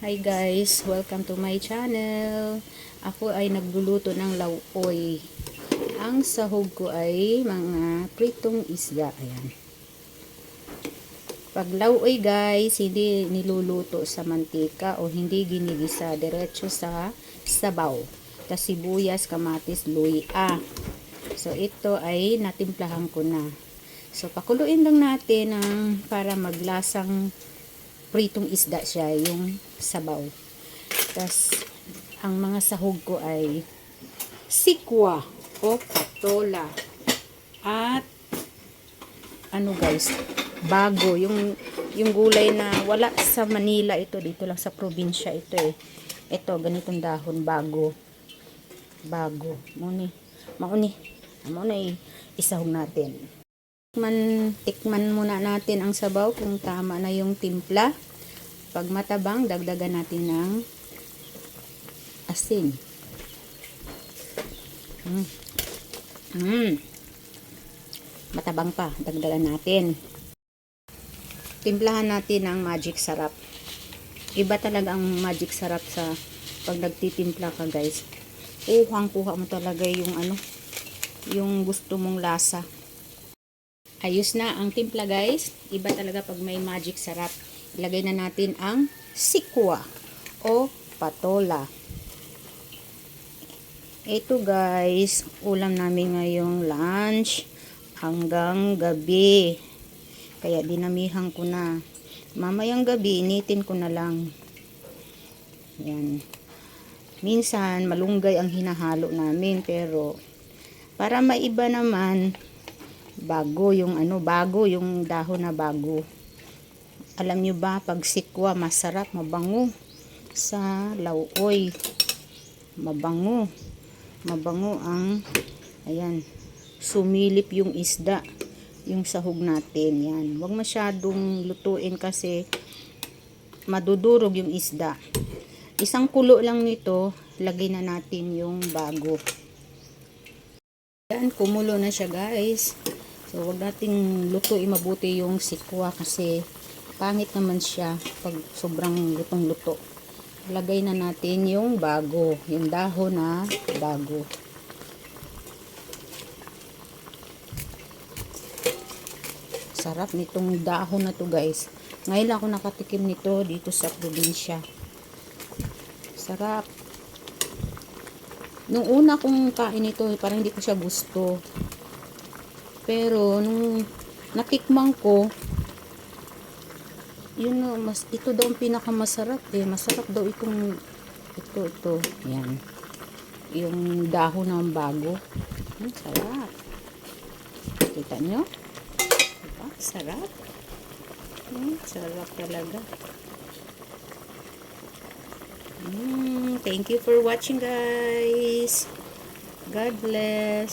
Hi guys, welcome to my channel. Ako ay nagluluto ng lauoy. Ang sahog ko ay mga pritong isda. Ayan. Pag lauoy guys, hindi niluluto sa mantika o hindi ginigisa. Diretso sa sabaw. Tas sibuyas, kamatis, luya. So ito ay natimplahan ko na. So pakuluin lang natin ng para maglasang pritong isda siya, yung sabaw. Tapos, ang mga sahog ko ay sikwa o patola. At, ano guys, bago. Yung, yung gulay na wala sa Manila ito, dito lang sa probinsya ito eh. Ito, ganitong dahon, bago. Bago. Mauni. Mauni. Mauni, isahog natin. Tikman, tikman muna natin ang sabaw kung tama na yung timpla. Pag matabang, dagdagan natin ng asin. Mm. Mm. Matabang pa, dagdagan natin. Timplahan natin ang magic sarap. Iba talaga ang magic sarap sa pag nagtitimpla ka guys. Kuhang-kuha mo talaga yung ano, yung gusto mong lasa. Ayos na ang timpla guys. Iba talaga pag may magic sarap. Ilagay na natin ang sikwa o patola. Ito guys, ulam namin ngayong lunch hanggang gabi. Kaya dinamihan ko na. Mamayang gabi, initin ko na lang. Yan. Minsan, malunggay ang hinahalo namin pero para maiba naman, bago yung ano, bago yung dahon na bago. Alam nyo ba, pag sikwa, masarap, mabango sa lauoy. Mabango. Mabango ang, ayan, sumilip yung isda, yung sahog natin. Yan. Huwag masyadong lutuin kasi madudurog yung isda. Isang kulo lang nito, lagay na natin yung bago. Yan, kumulo na siya guys. So, wag nating lutuin mabuti yung sikwa kasi pangit naman siya pag sobrang lutong-luto. Lagay na natin yung bago, yung dahon na bago. Sarap nitong dahon na to guys. Ngayon lang ako nakatikim nito dito sa probinsya. Sarap. Nung una kong kain ito, parang hindi ko siya gusto. Pero, nung natikman ko, yun na, mas, ito daw ang pinakamasarap eh. Masarap daw itong, ito, ito. Yan. Yung dahon ng bago. Hmm, sarap. Kita nyo? Diba? Sarap. Hmm, sarap talaga. Mm, thank you for watching guys. God bless.